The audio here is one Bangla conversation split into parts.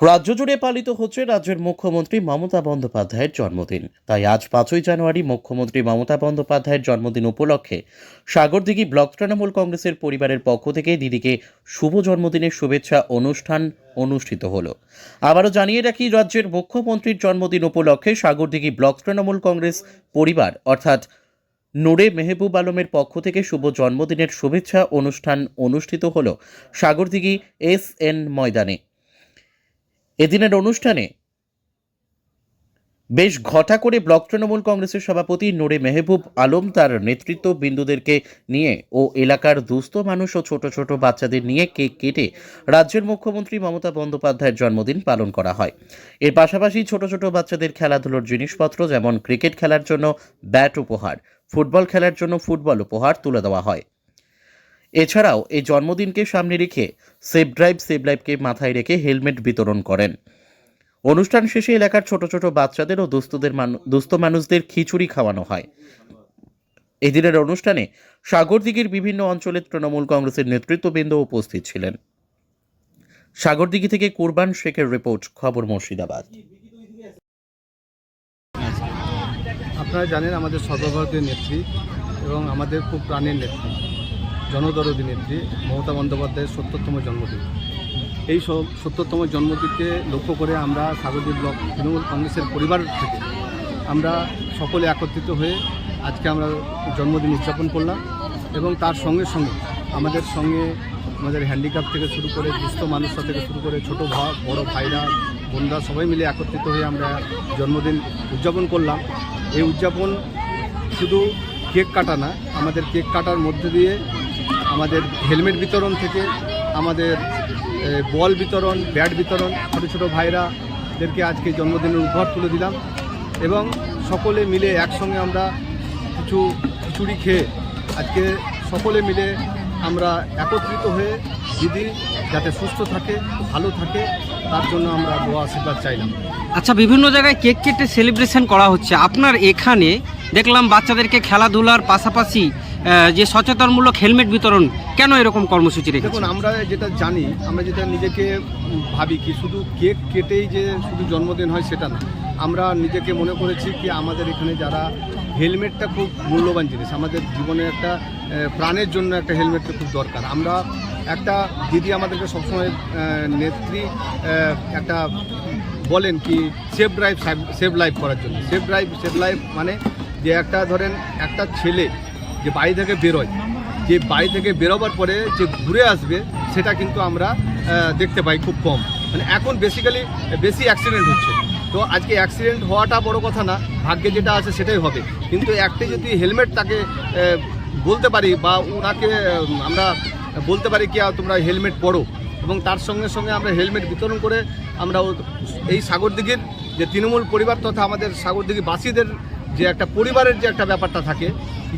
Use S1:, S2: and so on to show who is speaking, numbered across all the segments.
S1: রাজ্য জুড়ে পালিত হচ্ছে রাজ্যের মুখ্যমন্ত্রী মমতা বন্দ্যোপাধ্যায়ের জন্মদিন। তাই আজ পাঁচই জানুয়ারি মুখ্যমন্ত্রী মমতা বন্দ্যোপাধ্যায়ের জন্মদিন উপলক্ষে সাগরদিঘি ব্লক তৃণমূল কংগ্রেসের পরিবারের পক্ষ থেকে দিদিকে শুভ জন্মদিনের শুভেচ্ছা অনুষ্ঠান অনুষ্ঠিত হলো। আবারও জানিয়ে রাখি, রাজ্যের মুখ্যমন্ত্রীর জন্মদিন উপলক্ষে সাগরদিঘি ব্লক তৃণমূল কংগ্রেস পরিবার, অর্থাৎ নূরে মেহবুব আলমের পক্ষ থেকে শুভ জন্মদিনের শুভেচ্ছা অনুষ্ঠান অনুষ্ঠিত হল সাগরদিঘি এস এন ময়দানে। এদিনের অনুষ্ঠানে বেশ ঘটা করে ব্লক তৃণমূল কংগ্রেসের সভাপতি নূরে মেহবুব আলম তার নেতৃত্ব বিন্দুদেরকে নিয়ে ও এলাকার দুস্থ মানুষ ও ছোট ছোট বাচ্চাদের নিয়ে কেক কেটে রাজ্যের মুখ্যমন্ত্রী মমতা বন্দ্যোপাধ্যায়ের জন্মদিন পালন করা হয়। এর পাশাপাশি ছোট ছোট বাচ্চাদের খেলাধুলোর জিনিসপত্র যেমন ক্রিকেট খেলার জন্য ব্যাট উপহার, ফুটবল খেলার জন্য ফুটবল উপহার তুলে দেওয়া হয়। এছাড়াও এই জন্মদিনকে সামনে রেখে সেভ ড্রাইভ সেভ লাইফকে মাথায় রেখে হেলমেট বিতরণ করেন। অনুষ্ঠান শেষে এলাকার ছোট ছোট বাচ্চাদের ও দুস্থদের দুস্থ মানুষদের খিচুড়ি খাওয়ানো হয়। এদিনের অনুষ্ঠানে সাগরদিঘির বিভিন্ন অঞ্চলের তৃণমূল কংগ্রেসের নেতৃত্ববৃন্দ উপস্থিত ছিলেন। সাগরদিঘি থেকে কুরবান শেখের রিপোর্ট, খবর মুর্শিদাবাদ।
S2: আপনারা জানেন আমাদের সর্বভারতীয় নেত্রী এবং আমাদের খুব প্রাণের নেত্রী। জনদরদী নেত্রী মমতা বন্দ্যোপাধ্যায়ের সত্তরতম জন্মদিন। এই সত্তরতম জন্মদিনকে লক্ষ্য করে আমরা সাগরদ্বীপ ব্লক তৃণমূল কংগ্রেসের পরিবার থেকে আমরা সকলে একত্রিত হয়ে আজকে আমরা জন্মদিন উদযাপন করলাম এবং তার সঙ্গে সঙ্গে আমাদের সঙ্গে আমাদের হ্যান্ডিক্যাপ থেকে শুরু করে দুস্থ মানুষরা থেকে শুরু করে ছোট ভাই বড় ভাইরা, বোনরা সবাই মিলে একত্রিত হয়ে আমরা জন্মদিন উদযাপন করলাম। এই উদযাপন শুধু কেক কাটা না, আমাদের কেক কাটার মধ্যে দিয়ে আমাদের হেলমেট বিতরণ থেকে আমাদের বল বিতরণ, ব্যাট বিতরণ, ছোটো ছোটো ভাইরাদেরকে আজকে জন্মদিনের উপহার তুলে দিলাম এবং সকলে মিলে একসঙ্গে আমরা কিছু খিচুড়ি খেয়ে আজকে সকলে মিলে আমরা একত্রিত হয়ে দিদি যাতে সুস্থ থাকে, ভালো থাকে, তার জন্য আমরা দোয়া আশীর্বাদ চাইলাম।
S3: আচ্ছা বিভিন্ন জায়গায় কেক কেটে সেলিব্রেশন করা হচ্ছে। আপনার এখানে দেখলাম বাচ্চাদেরকে খেলাধুলার পাশাপাশি যে সচেতনমূলক হেলমেট বিতরণ, কেন এরকম কর্মসূচি রেখেছে?
S2: দেখুন, আমরা যেটা জানি, আমরা যেটা নিজেকে ভাবি কি, শুধু কেক কেটেই যে শুধু জন্মদিন হয় সেটা না। আমরা নিজেকে মনে করেছি কি, আমাদের এখানে যারা হেলমেটটা খুব মূল্যবান জিনিস, আমাদের জীবনে একটা প্রাণের জন্য একটা হেলমেটটা খুব দরকার। আমরা একটা দিদি আমাদেরকে সবসময় নেত্রী একটা বলেন কি সেভ ড্রাইভ সেভ লাইফ করার জন্য। সেভ ড্রাইভ সেভ লাইফ মানে যে একটা ধরেন একটা ছেলে যে বাড়ি থেকে বেরোয়। যে বাড়ি থেকে বেরোবার পরে যে ঘুরে আসবে, সেটা কিন্তু আমরা দেখতে পাই খুব কম। মানে এখন বেসিক্যালি বেশি অ্যাক্সিডেন্ট হচ্ছে। তো আজকে অ্যাক্সিডেন্ট হওয়াটা বড় কথা না, ভাগ্যে যেটা আছে সেটাই হবে। কিন্তু একটি যদি হেলমেট তাকে বলতে পারি বা ওনাকে আমরা বলতে পারি কি তোমরা হেলমেট পরো। এবং তার সঙ্গে সঙ্গে আমরা হেলমেট বিতরণ করে আমরা এই সাগরদিঘির যে তৃণমূল পরিবার তথা আমাদের সাগরদিঘি বাসীদের যে একটা পরিবারের যে একটা ব্যাপারটা থাকে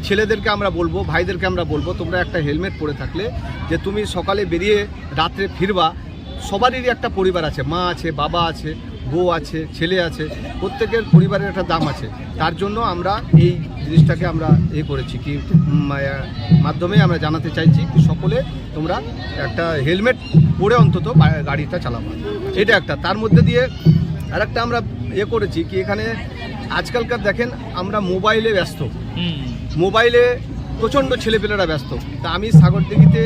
S2: ছেলেদেরকে আমরা বলব, ভাইদেরকে আমরা বলব, তোমরা একটা হেলমেট পরে থাকলে যে তুমি সকালে বেরিয়ে রাত্রে ফিরবা, সবারই একটা পরিবার আছে, মা আছে, বাবা আছে, বউ আছে, ছেলে আছে, প্রত্যেকের পরিবারের একটা দাম আছে। তার জন্য আমরা এই জিনিসটাকে আমরা এ করেছি কি মাধ্যমে আমরা জানাতে চাইছি কি সকলে তোমরা একটা হেলমেট পরে অন্তত গাড়িটা চালাবো। এটা একটা। তার মধ্যে দিয়ে আরেকটা আমরা এ করেছি কি, এখানে আজকালকার দেখেন আমরা মোবাইলে ব্যস্ত। মোবাইলে প্রচণ্ড ছেলেপেলেরা ব্যস্ত। তা আমি সাগরদিঘিতে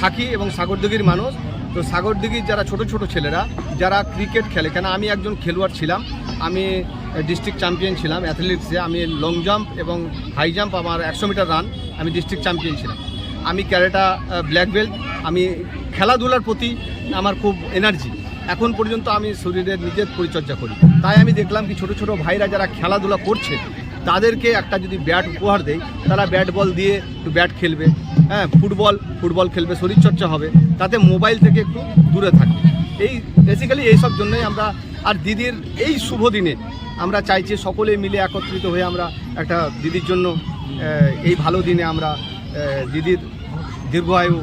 S2: থাকি এবং সাগরদিঘির মানুষ। তো সাগরদিঘির যারা ছোট ছোট ছেলেরা যারা ক্রিকেট খেলে কেন আমি একজন খেলোয়াড় ছিলাম আমি ডিস্ট্রিক্ট চ্যাম্পিয়ন ছিলাম অ্যাথলেটিক্সে আমি লং জাম্প এবং হাই জাম্প আমার একশো মিটার রান আমি ডিস্ট্রিক্ট চ্যাম্পিয়ন ছিলাম। আমি ক্যারেটা ব্ল্যাক বেল্ট আমি খেলাধুলার প্রতি আমার খুব এনার্জি। এখন পর্যন্ত আমি শরীরের নিজের পরিচর্যা করি। তাই আমি দেখলাম কি ছোট ছোট ভাইরা যারা খেলাধুলা করছে, তাদেরকে একটা যদি ব্যাট উপহার দেয় তারা ব্যাট বল দিয়ে একটু ব্যাট খেলবে। হ্যাঁ ফুটবল ফুটবল খেলবে, শরীরচর্চা হবে। তাতে মোবাইল থেকে একটু দূরে থাকবে এই বেসিক্যালি এইসব জন্যই আমরা, আর দিদির এই শুভ দিনে আমরা চাইছি সকলে মিলে একত্রিত হয়ে আমরা একটা দিদির জন্য এই ভালো দিনে আমরা দিদির দীর্ঘায়ু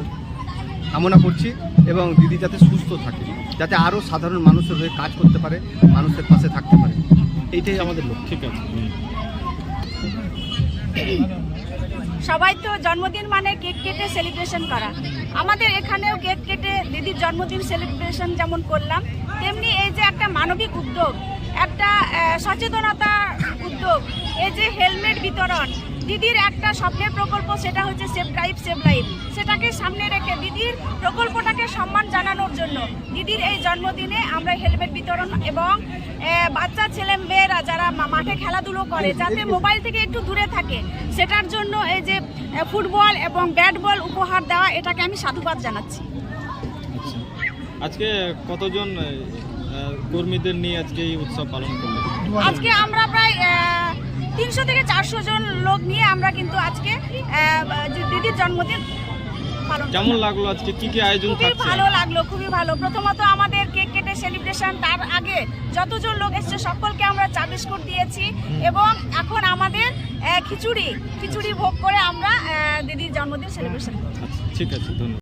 S2: কামনা করছি এবং দিদি যাতে সুস্থ থাকে যাতে আরও সাধারণ মানুষের হয়ে কাজ করতে পারে মানুষের পাশে থাকতে পারে। এইটাই আমাদের লক্ষ্য। ঠিক আছে।
S4: সবাই তো জন্মদিন মানে কেক কেটে সেলিব্রেশন করা। আমাদের এখানেও কেক কেটে দিদির জন্মদিন সেলিব্রেশন যেমন করলাম তেমনি এই যে একটা মানবিক উদ্যোগ সচেতনতা উদ্যোগ। এই যে হেলমেট বিতরণ, দিদির একটা স্বপ্নের প্রকল্প সেটা হচ্ছে সেফ ড্রাইভ সেভ লাইফ সেটাকে সামনে রেখে দিদির প্রকল্পটাকে সম্মান জানানোর জন্য দিদির এই জন্মদিনে আমরা হেলমেট বিতরণ এবং বাচ্চা, ছেলে, মেয়েরা যারা মাঠে খেলাধুলো করে, যাতে মোবাইল থেকে একটু দূরে থাকে, সেটার জন্য এই যে ফুটবল এবং ব্যাট বল উপহার দেওয়া, এটাকে আমি সাধুবাদ জানাচ্ছি।
S5: আচ্ছা। আজকে কতজন কর্মীদের নিয়ে আজকে এই উৎসব পালন
S4: আজকে আমরা প্রায় তিনশো থেকে চারশো জন লোক নিয়ে আমরা কিন্তু আজকে দিদির জন্মদিন
S5: কেমন লাগল আজকে? কি কি আয়োজন
S4: খুবই ভালো লাগল খুবই ভালো। প্রথমত আমাদের কেক কেটে সেলিব্রেশন তার আগে যতজন লোক এসছে সকলকে আমরা চা বিস্কুট দিয়েছি এবং এখন আমাদের খিচুড়ি খিচুড়ি ভোগ করে আমরা দিদির জন্মদিন সেলিব্রেশন করব
S5: আচ্ছা ঠিক আছে ধন্যবাদ।